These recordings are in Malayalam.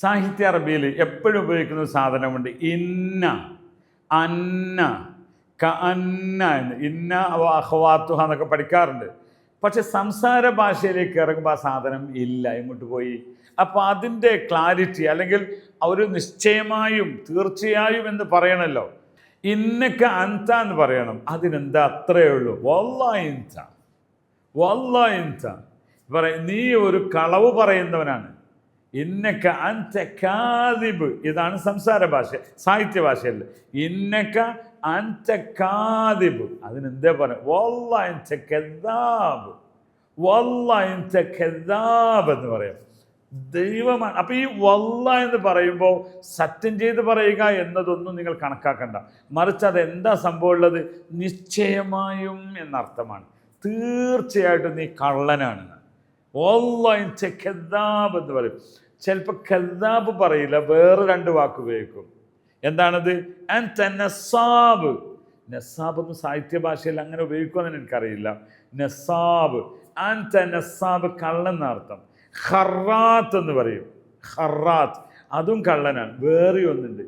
സാഹിത്യ അറബിയിൽ എപ്പോഴും ഉപയോഗിക്കുന്ന സാധനമുണ്ട്. ഇന്ന അന്ന ക അന്ന എന്ന്. ഇന്ന അഹ്വാത്തുഹ എന്നൊക്കെ പഠിക്കാറുണ്ട്. പക്ഷെ സംസാര ഭാഷയിലേക്ക് ഇറങ്ങുമ്പോൾ ആ സാധനം ഇല്ല ഇങ്ങോട്ട് പോയി? അപ്പോൾ അതിന്റെ ക്ലാരിറ്റി അല്ലെങ്കിൽ ഒരു നിശ്ചയമായും തീർച്ചയായും എന്ന് പറയണല്ലോ. ഇന്നക്ക അന്ത എന്ന് പറയണം. അതിനെന്താ അത്രയേ ഉള്ളൂ? വല്ലായിൻത വല്ലായിൻത പറയാം നീ ഒരു കളവ് പറയുന്നവനാണ്. ഇന്നക്ക അൻത കാദിബ്. ഇതാണ് സംസാര ഭാഷ സാഹിത്യ ഭാഷയല്ല ഇന്നക്ക അൻത കാദിബ്. അതിനെന്താ പറയുക വല്ല ഇൻത കെതാബ് വല്ല അൻത കെതാബ് എന്ന് പറയാം. ദൈവമാണ്. അപ്പൊ ഈ വല്ല എന്ന് പറയുമ്പോൾ സത്യം ചെയ്ത് പറയുക എന്നതൊന്നും നിങ്ങൾ കണക്കാക്കണ്ട. മറിച്ച് അത് എന്താ സംഭവം ഉള്ളത്? നിശ്ചയമായും എന്നർത്ഥമാണ്. തീർച്ചയായിട്ടും നീ കള്ളനാണ് ഖെദാബ് എന്ന് പറയും. ചിലപ്പോൾ ഖെദാബ് പറയില്ല വേറെ രണ്ട് വാക്ക് ഉപയോഗിക്കും. എന്താണത്? നസാബ് നസാബ് എന്ന് സാഹിത്യ ഭാഷയിൽ അങ്ങനെ ഉപയോഗിക്കുമെന്ന് എനിക്കറിയില്ല. നസാബ് ആൻഡ് നസാബ് കള്ളൻ എന്നർത്ഥം ഖറാത്ത് എന്ന് പറയും. ഖറാത്ത്. അതും കള്ളനാണ്. വേറെ ഒന്നുണ്ട്.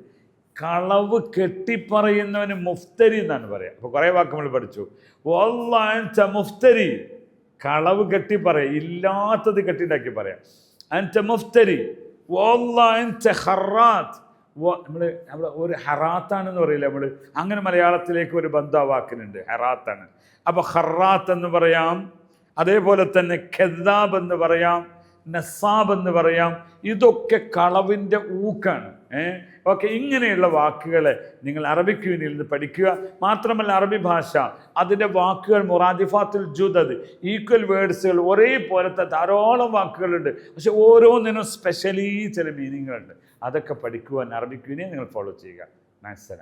കളവ് കെട്ടിപ്പറയുന്നവന് മുഫ്തരി എന്നാണ് പറയുക അപ്പോൾ കുറേ വാക്ക് നമ്മൾ പഠിച്ചു. വല്ലാ മുഫ്തരി. കളവ് കെട്ടി പറയാം ഇല്ലാത്തത് കെട്ടിണ്ടാക്കി പറയാം. അന്റ മുഫ്തരി ഹറാത്ത് നമ്മൾ നമ്മൾ ഒരു ഹറാത്താണെന്ന് പറയില്ല നമ്മൾ അങ്ങനെ മലയാളത്തിലേക്ക് ഒരു ബന്ധവാക്കിനുണ്ട്. ഹെറാത്താണ്. അപ്പോൾ ഹറാത്ത് എന്ന് പറയാം അതേപോലെ തന്നെ ഖെദാബ് എന്ന് പറയാം നസാബ് എന്ന് പറയാം ഇതൊക്കെ കളവിന്റെ ഊക്കാണ്. ഓക്കെ ഇങ്ങനെയുള്ള വാക്കുകളെ നിങ്ങൾ അറബിക് യൂണിയിൽ നിന്ന് പഠിക്കുക. മാത്രമല്ല അറബി ഭാഷ അതിന്റെ വാക്കുകൾ മുറാദിഫാത്തുൽ ജുദത് ഈക്വൽ വേർഡ്സുകൾ ഒരേപോലത്തെ ധാരാളം വാക്കുകളുണ്ട്. പക്ഷെ ഓരോന്നിനും സ്പെഷ്യലി ചില മീനിങ്ങുകളുണ്ട് അതൊക്കെ പഠിക്കുവാൻ അറബിക് യൂണിയെ നിങ്ങൾ ഫോളോ ചെയ്യുക. മനസ്സിലായി